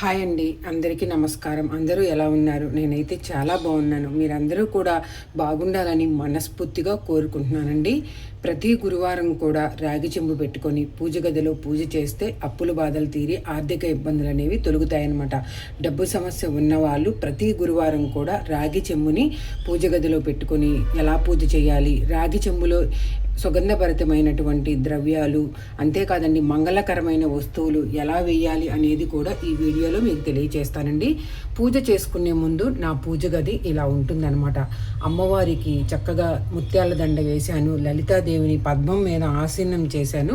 Hi అండి. అందరికీ నమస్కారం. అందరూ ఎలా ఉన్నారు? నేనైతే చాలా బాగున్నాను. మీరందరూ కూడా బాగుండాలని మనస్ఫూర్తిగా కోరుకుంటున్నానండి. ప్రతి గురువారం కూడా రాగి చెంబు పెట్టుకొని పూజ గదిలో పూజ చేస్తే అప్పుల బాధలు తీరి ఆర్థిక ఇబ్బందులు అనేవి తొలగుతాయన్నమాట. డబ్బు సమస్య ఉన్నవాళ్ళు ప్రతి గురువారం కూడా రాగి చెంబుని పూజ గదిలో పెట్టుకొని ఎలా పూజ చేయాలి? రాగి చెంబులో సుగంధభరితమైనటువంటి ద్రవ్యాలు అంతేకాదండి మంగళకరమైన వస్తువులు ఎలా వేయాలి అనేది కూడా ఈ వీడియోలో మీకు తెలియచేస్తానండి. పూజ చేసుకునే ముందు నా పూజ గది ఇలా ఉంటుందన్నమాట. అమ్మవారికి చక్కగా ముత్యాల దండ వేశాను లలితాదేవిని పద్మం మీద ఆసీనం చేశాను.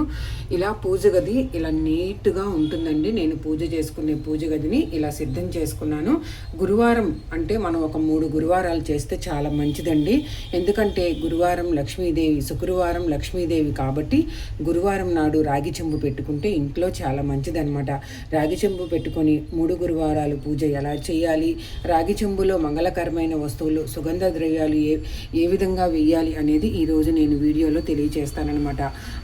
ఇలా పూజ గది ఇలా నీట్గా ఉంటుందండి. నేను పూజ చేసుకునే పూజ గదిని ఇలా సిద్ధం చేసుకున్నాను. గురువారం అంటే మనం ఒక మూడు గురువారాలు చేస్తే చాలా మంచిదండి. ఎందుకంటే గురువారం లక్ష్మీదేవి శుక్రవారం లక్ష్మీదేవి కాబట్టి గురువారం నాడు రాగి చెంబు పెట్టుకుంటే ఇంట్లో చాలా మంచిదన్నమాట. రాగి చెంబు పెట్టుకొని మూడు గురువారాలు పూజ ఎలా చేయాలి రాగి చెంబులో మంగళకరమైన వస్తువులు సుగంధ ద్రవ్యాలు ఏ ఏ విధంగా వేయాలి అనేది ఈరోజు నేను వీడియోలో తెలియజేస్తానన్నమాట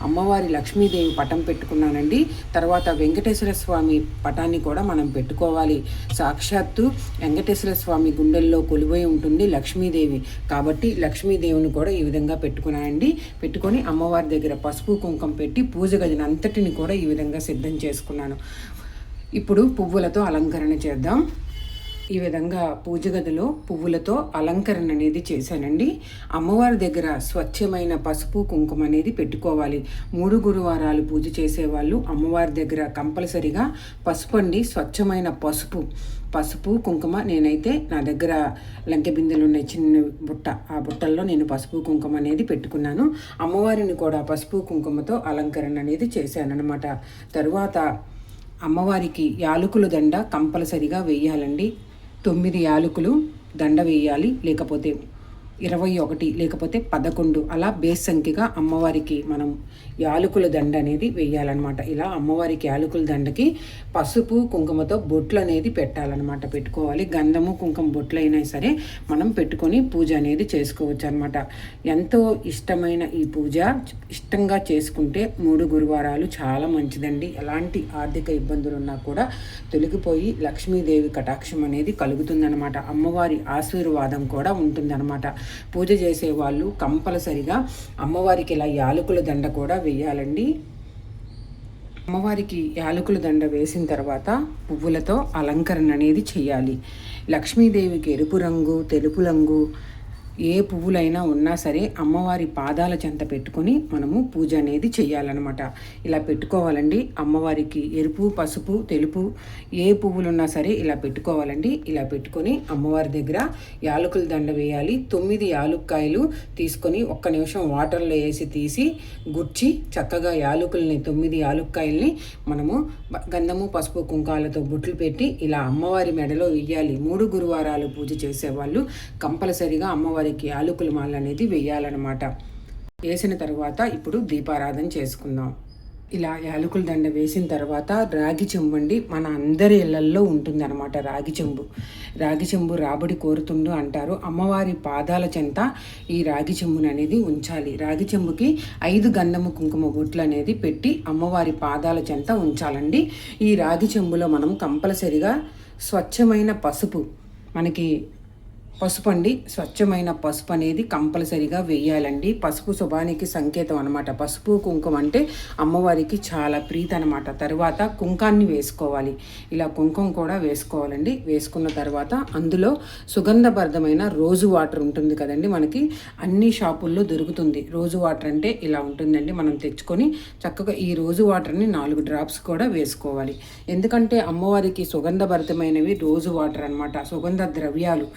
అమ్మవారి లక్ష్మీదేవి పటం పెట్టుకున్నానండి. తర్వాత వెంకటేశ్వర స్వామి పటాన్ని కూడా మనం పెట్టుకోవాలి. సాక్షాత్తు వెంకటేశ్వర స్వామి గుండెల్లో కొలువై ఉంటుంది లక్ష్మీదేవి. కాబట్టి లక్ష్మీదేవిని కూడా ఈ విధంగా పెట్టుకున్నానండి. పెట్టుకొని అమ్మవారి దగ్గర పసుపు కుంకుమ పెట్టి పూజ గదిని అంతటిని కూడా ఈ విధంగా సిద్ధం చేసుకున్నాను. ఇప్పుడు పువ్వులతో అలంకరణ చేద్దాం. ఈ విధంగా పూజ గదిలో పువ్వులతో అలంకరణ అనేది చేశానండి. అమ్మవారి దగ్గర స్వచ్ఛమైన పసుపు కుంకుమ అనేది పెట్టుకోవాలి. మూడు గురువారాలు పూజ చేసేవాళ్ళు అమ్మవారి దగ్గర కంపల్సరిగా పసుపు అండి స్వచ్ఛమైన పసుపు. పసుపు కుంకుమ నేనైతే నా దగ్గర లంకె బిందెలు ఉన్న చిన్న బుట్ట. ఆ బుట్టల్లో నేను పసుపు కుంకుమ అనేది పెట్టుకున్నాను. అమ్మవారిని కూడా పసుపు కుంకుమతో అలంకరణ అనేది చేశాను తరువాత అమ్మవారికి యాలకుల దండ కంపల్సరిగా వేయాలండి. తొమ్మిది యాలకులు దండ వేయాలి లేకపోతే ఇరవై ఒకటి లేకపోతే పదకొండు అలా బేస్ సంఖ్యగా అమ్మవారికి మనం యాలకుల దండ అనేది వేయాలన్నమాట. ఇలా అమ్మవారికి యాలకుల దండకి పసుపు కుంకుమతో బొట్లు అనేది పెట్టాలన్నమాట. పెట్టుకోవాలి. గంధము కుంకుమ బొట్లు అయినా సరే మనం పెట్టుకొని పూజ అనేది చేసుకోవచ్చు అనమాట ఎంతో ఇష్టమైన ఈ పూజ ఇష్టంగా చేసుకుంటే మూడు గురువారాలు చాలా మంచిదండి. ఎలాంటి ఆర్థిక ఇబ్బందులు ఉన్నా కూడా తొలగిపోయి లక్ష్మీదేవి కటాక్షం అనేది కలుగుతుందన్నమాట. అమ్మవారి ఆశీర్వాదం కూడా ఉంటుందన్నమాట. పూజ చేసే వాళ్ళు కంపల్సరిగా అమ్మవారికి ఇలా యాలకుల దండ కూడా వేయాలండి. అమ్మవారికి యాలకుల దండ వేసిన తర్వాత పువ్వులతో అలంకరణ అనేది చేయాలి. లక్ష్మీదేవికి ఎరుపు రంగు తెలుపు రంగు ఏ పువ్వులైనా ఉన్నా సరే అమ్మవారి పాదాల చెంత పెట్టుకొని మనము పూజ అనేది చేయాలన్నమాట. ఇలా పెట్టుకోవాలండి. అమ్మవారికి ఎరుపు పసుపు తెలుపు ఏ పువ్వులున్నా సరే ఇలా పెట్టుకోవాలండి. ఇలా పెట్టుకొని అమ్మవారి దగ్గర యాలకుల దండ వేయాలి. తొమ్మిది యాలుక్కాయలు తీసుకొని ఒక్క నిమిషం వాటర్లో వేసి తీసి గుచ్చి చక్కగా యాలకుల్ని తొమ్మిది యాలుక్కాయల్ని మనము గంధము పసుపు కుంకాలతో బొట్లు పెట్టి ఇలా అమ్మవారి మెడలో వేయాలి మూడు గురువారాలు పూజ చేసేవాళ్ళు కంపల్సరిగా అమ్మవారికి యాలకుల మాల అనేది వేయాలన్నమాట. వేసిన తర్వాత ఇప్పుడు దీపారాధన చేసుకుందాం. ఇలా యాలకుల దండ వేసిన తర్వాత రాగి చెంబు అండి మన అందరి ఇళ్ళల్లో ఉంటుంది అనమాట రాగి చెంబు. రాగి చెంబు రాబడి కోరుతుండు అంటారు. అమ్మవారి పాదాల చెంత ఈ రాగి చెంబుని అనేది ఉంచాలి. రాగి చెంబుకి ఐదు గంధము కుంకుమ బొట్లు అనేది పెట్టి అమ్మవారి పాదాల చెంత ఉంచాలండి. ఈ రాగి చెంబులో మనం కంపల్సరిగా స్వచ్ఛమైన పసుపు మనకి పసుపు అండి స్వచ్ఛమైన పసుపు అనేది కంపల్సరిగా వేయాలండి. పసుపు శుభానికి సంకేతం అనమాట పసుపు కుంకుమ అంటే అమ్మవారికి చాలా ప్రీతి అనమాట తర్వాత కుంకాన్ని వేసుకోవాలి. ఇలా కుంకుమ కూడా వేసుకోవాలండి. వేసుకున్న తర్వాత అందులో సుగంధభరితమైన రోజు వాటర్ ఉంటుంది కదండి మనకి. అన్ని షాపుల్లో దొరుకుతుంది. రోజు వాటర్ అంటే ఇలా ఉంటుందండి. మనం తెచ్చుకొని చక్కగా ఈ రోజు వాటర్ని నాలుగు డ్రాప్స్ కూడా వేసుకోవాలి. ఎందుకంటే అమ్మవారికి సుగంధభరితమైనవి రోజు వాటర్ అనమాట సుగంధ ద్రవ్యాలు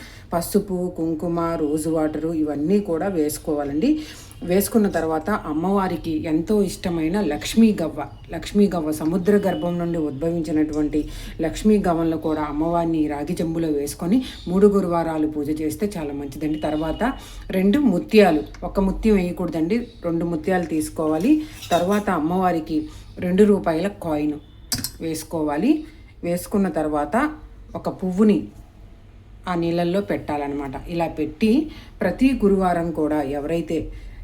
పసుపు కుంకుమ రోజు వాటరు ఇవన్నీ కూడా వేసుకోవాలండి. వేసుకున్న తర్వాత అమ్మవారికి ఎంతో ఇష్టమైన లక్ష్మీ గవ్వ. లక్ష్మీ గవ్వ సముద్ర గర్భం నుండి ఉద్భవించినటువంటి లక్ష్మీ గవ్వలను కూడా అమ్మవారిని రాగి చెంబులో వేసుకొని మూడు గురువారాలు పూజ చేస్తే చాలా మంచిదండి. తర్వాత రెండు ముత్యాలు. ఒక ముత్యం వేయకూడదండి. రెండు ముత్యాలు తీసుకోవాలి. తర్వాత అమ్మవారికి రెండు రూపాయల కాయిన్ వేసుకోవాలి. వేసుకున్న తర్వాత ఒక పువ్వుని ఆ నీళ్ళల్లో పెట్టాలన్నమాట. ఇలా పెట్టి ప్రతి గురువారం కూడా ఎవరైతే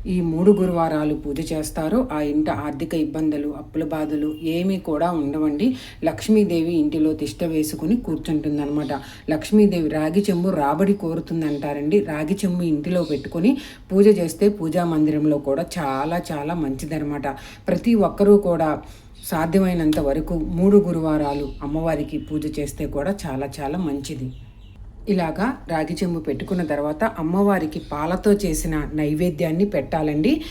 ఈ మూడు గురువారాలు పూజ చేస్తారో ఆ ఇంట ఆర్థిక ఇబ్బందులు అప్పుల బాధలు ఏమీ కూడా ఉండవండి. లక్ష్మీదేవి ఇంటిలో తిష్ట వేసుకుని కూర్చుంటుందన్నమాట. లక్ష్మీదేవి రాగి చెంబు రాబడి కోరుతుందంటారండి. రాగి చెంబు ఇంటిలో పెట్టుకొని పూజ చేస్తే పూజా మందిరంలో కూడా చాలా చాలా మంచిదనమాట ప్రతి ఒక్కరూ కూడా సాధ్యమైనంత వరకు మూడు గురువారాలు అమ్మవారికి పూజ చేస్తే కూడా చాలా చాలా మంచిది. ఇలాగా రాగి చెంబు పెట్టుకున్న తర్వాత అమ్మవారికి పాలతో చేసిన నైవేద్యాన్ని పెట్టాలండి.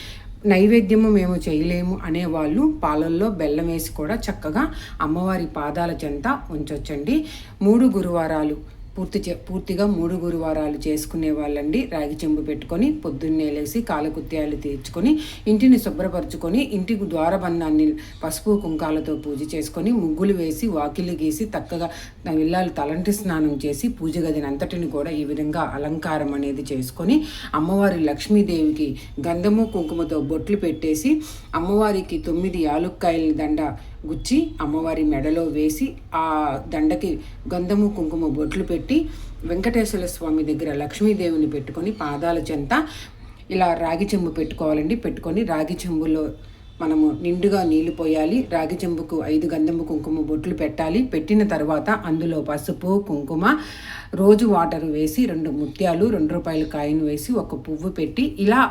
నైవేద్యము మేము చేయలేము అనే వాళ్ళు పాలల్లో బెల్లం వేసి కూడా చక్కగా అమ్మవారి పాదాల చెంత ఉంచొచ్చండి. మూడు గురువారాలు పూర్తి చే పూర్తిగా మూడు గురువారాలు చేసుకునే వాళ్ళండి. రాగి చెంబు పెట్టుకొని పొద్దున్నే లేసి కాలకుత్యాలు తీర్చుకొని ఇంటిని శుభ్రపరచుకొని ఇంటికి ద్వారబంధాన్ని పసుపు కుంకాలతో పూజ చేసుకొని ముగ్గులు వేసి వాకిలు గీసి చక్కగా ఇల్లాలు తలంటి స్నానం చేసి పూజ గదిని అంతటిని కూడా ఈ విధంగా అలంకారం అనేది చేసుకొని అమ్మవారి లక్ష్మీదేవికి గంధము కుంకుమతో బొట్లు పెట్టేసి అమ్మవారికి తొమ్మిది యాలుక్కాయల దండ గుచ్చి అమ్మవారి మెడలో వేసి ఆ దండకి గంధము కుంకుమ బొట్లు పెట్టి వెంకటేశ్వర స్వామి దగ్గర లక్ష్మీదేవిని పెట్టుకొని పాదాల చెంత ఇలా రాగి చెంబు పెట్టుకోవాలండి. పెట్టుకొని రాగి చెంబులో మనము నిండుగా నీళ్ళు పోయాలి. రాగి చెంబుకు ఐదు గంధము కుంకుమ బొట్లు పెట్టాలి. పెట్టిన తర్వాత అందులో పసుపు కుంకుమ రోజు వాటర్ వేసి రెండు ముత్యాలు రెండు రూపాయల కాయిన్ వేసి ఒక పువ్వు పెట్టి ఇలా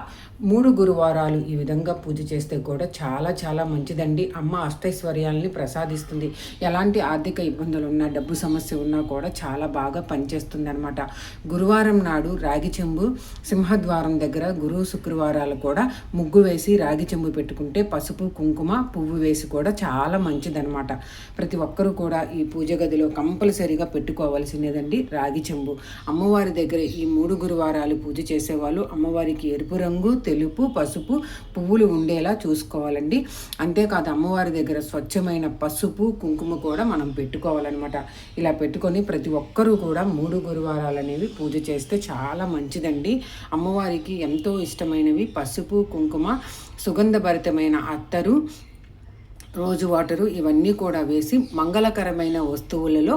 మూడు గురువారాలు ఈ విధంగా పూజ చేస్తే కూడా చాలా చాలా మంచిదండి. అమ్మ అష్టైశ్వర్యాలని ప్రసాదిస్తుంది. ఎలాంటి ఆర్థిక ఇబ్బందులు ఉన్నా డబ్బు సమస్య ఉన్నా కూడా చాలా బాగా పనిచేస్తుంది అనమాట గురువారం నాడు రాగి చెంబు సింహద్వారం దగ్గర గురువు శుక్రవారాలు కూడా ముగ్గు వేసి రాగి చెంబు పెట్టుకుంటే పసుపు కుంకుమ పువ్వు వేసి కూడా చాలా మంచిదనమాట ప్రతి ఒక్కరూ కూడా ఈ పూజ గదిలో కంపల్సరీగా పెట్టుకోవాల్సినదండి రాగి చెంబు. అమ్మవారి దగ్గర ఈ మూడు గురువారాలు పూజ చేసేవాళ్ళు. అమ్మవారికి ఎరుపు రంగు తెలుపు పసుపు పువ్వులు ఉండేలా చూసుకోవాలండి. అంతేకాదు అమ్మవారి దగ్గర స్వచ్ఛమైన పసుపు కుంకుమ కూడా మనం పెట్టుకోవాలన్నమాట. ఇలా పెట్టుకొని ప్రతి ఒక్కరూ కూడా మూడు గురువారాలు అనేవి పూజ చేస్తే చాలా మంచిదండి. అమ్మవారికి ఎంతో ఇష్టమైనవి పసుపు కుంకుమ సుగంధభరితమైన అత్తరు రోజు వాటరు ఇవన్నీ కూడా వేసి మంగళకరమైన వస్తువులలో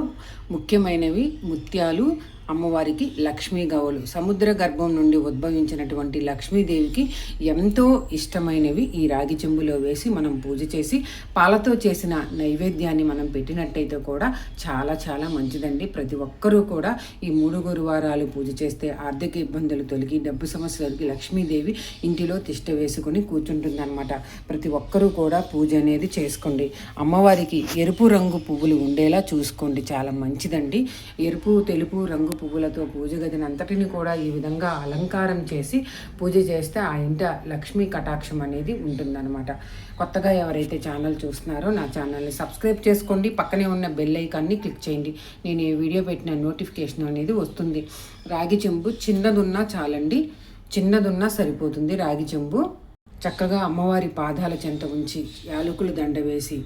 ముఖ్యమైనవి ముత్యాలు అమ్మవారికి లక్ష్మీ గవలు సముద్ర గర్భం నుండి ఉద్భవించినటువంటి లక్ష్మీదేవికి ఎంతో ఇష్టమైనవి ఈ రాగి చెంబులో వేసి మనం పూజ చేసి పాలతో చేసిన నైవేద్యాన్ని మనం పెట్టినట్టయితే కూడా చాలా చాలా మంచిదండి. ప్రతి ఒక్కరూ కూడా ఈ మూడు గురువారాలు పూజ చేస్తే ఆర్థిక ఇబ్బందులు తొలగి డబ్బు సమస్యలకి లక్ష్మీదేవి ఇంటిలో తిష్ట వేసుకుని కూర్చుంటుందన్నమాట. ప్రతి ఒక్కరూ కూడా పూజ అనేది చేసుకోండి. అమ్మవారికి ఎరుపు రంగు పువ్వులు ఉండేలా చూసుకోండి. చాలా మంచిదండి. ఎరుపు తెలుపు రంగు పువ్వులతో పూజ గదిని అంతటిని కూడా ఈ విధంగా అలంకారం చేసి పూజ చేస్తే ఆ ఇంట లక్ష్మీ కటాక్షం అనేది ఉంటుందన్నమాట. కొత్తగా ఎవరైతే ఛానల్ చూస్తున్నారో నా ఛానల్ని సబ్స్క్రైబ్ చేసుకోండి. పక్కనే ఉన్న బెల్ ఐకాన్ని క్లిక్ చేయండి. నేను ఈ వీడియో పెట్టిన నోటిఫికేషన్ అనేది వస్తుంది. రాగి చెంబు చిన్నదున్నా చాలండి. చిన్నదున్నా సరిపోతుంది. రాగి చెంబు చక్కగా అమ్మవారి పాదాల చెంత ఉంచి యాలకులు దండ వేసి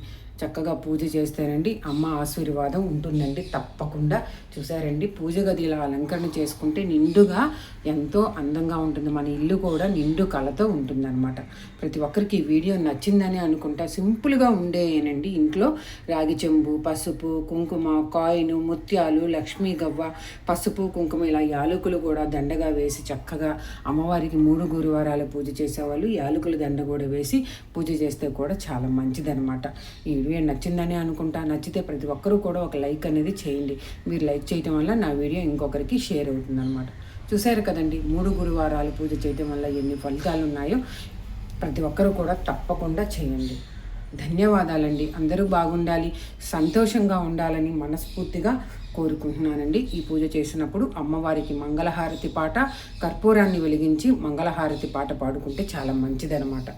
చక్కగా పూజ చేస్తారండి. అమ్మ ఆశీర్వాదం ఉంటుందండి తప్పకుండా. చూసారండి? పూజ గది ఇలా అలంకరణ చేసుకుంటే నిండుగా ఎంతో అందంగా ఉంటుంది. మన ఇల్లు కూడా నిండు కళతో ఉంటుందన్నమాట. ప్రతి ఒక్కరికి ఈ వీడియో నచ్చిందని అనుకుంటా. సింపుల్గా ఉండేనండి ఇంట్లో. రాగి చెంబు పసుపు కుంకుమ కాయిన్ ముత్యాలు లక్ష్మీ గవ్వ పసుపు కుంకుమ ఇలా యాలకులు కూడా దండగా వేసి చక్కగా అమ్మవారికి మూడు గురువారాలు పూజ చేసేవాళ్ళు. యాలకుల దండ కూడా వేసి పూజ చేస్తే కూడా చాలా మంచిదనమాట ఈ వీడియో నచ్చిందని అనుకుంటా నచ్చితే ప్రతి ఒక్కరూ కూడా ఒక లైక్ అనేది చేయండి. మీరు లైక్ చేయటం వల్ల నా వీడియో ఇంకొకరికి షేర్ అవుతుంది అనమాట చూసారు కదండి మూడు గురువారాలు పూజ చేయటం వల్ల ఎన్ని ఫలితాలు ఉన్నాయో ప్రతి ఒక్కరూ కూడా తప్పకుండా చేయండి. ధన్యవాదాలండి. అందరూ బాగుండాలి సంతోషంగా ఉండాలని మనస్ఫూర్తిగా కోరుకుంటున్నానండి. ఈ పూజ చేసినప్పుడు అమ్మవారికి మంగళహారతి పాట కర్పూరాన్ని వెలిగించి మంగళహారతి పాట పాడుకుంటే చాలా మంచిదనమాట